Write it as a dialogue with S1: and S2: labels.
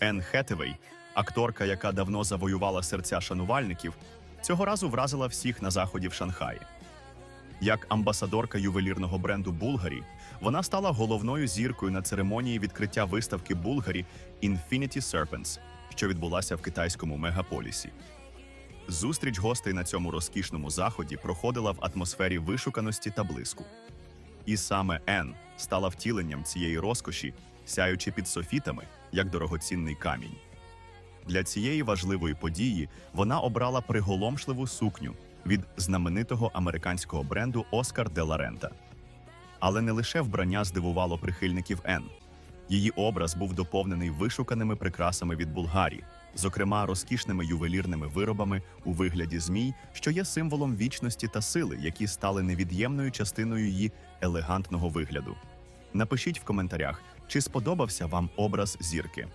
S1: Енн Хетевей, акторка, яка давно завоювала серця шанувальників, цього разу вразила всіх на заході в Шанхаї. Як амбасадорка ювелірного бренду Булгарі, вона стала головною зіркою на церемонії відкриття виставки Булгарі Infinity Serpents, що відбулася в китайському мегаполісі. Зустріч гостей на цьому розкішному заході проходила в атмосфері вишуканості та блиску. І саме Ен стала втіленням цієї розкоші, сяючи під софітами, як дорогоцінний камінь. Для цієї важливої події вона обрала приголомшливу сукню від знаменитого американського бренду Оскар де ла Рента. Але не лише вбрання здивувало прихильників Ен. Її образ був доповнений вишуканими прикрасами від Булгарі, зокрема розкішними ювелірними виробами у вигляді змій, що є символом вічності та сили, які стали невід'ємною частиною її елегантного вигляду. Напишіть в коментарях, чи сподобався вам образ зірки.